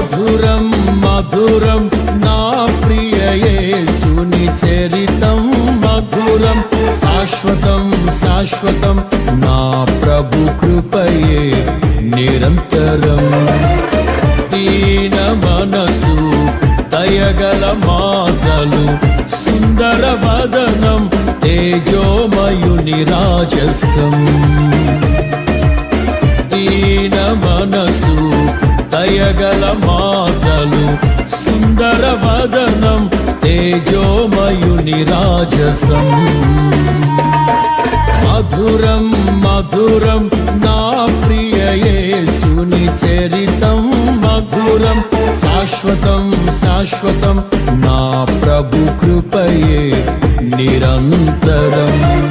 మధురం మధురం నా ప్రియయేసుని చరితం మధురం. శాశ్వతం శాశ్వతం నా ప్రభు కృపయే నిరంతరం. దీన మనసు దయగల మాతలు సుందర వదనం తేజోమయుని రాజసం. దీన మనసు దయగల మాటలు సుందర వదనం తేజోమయుని రాజసం. మధురం మధురం నా ప్రియ యేసుని చరితం మధురం. శాశ్వతం శాశ్వతం నా ప్రభు కృపయే నిరంతరం.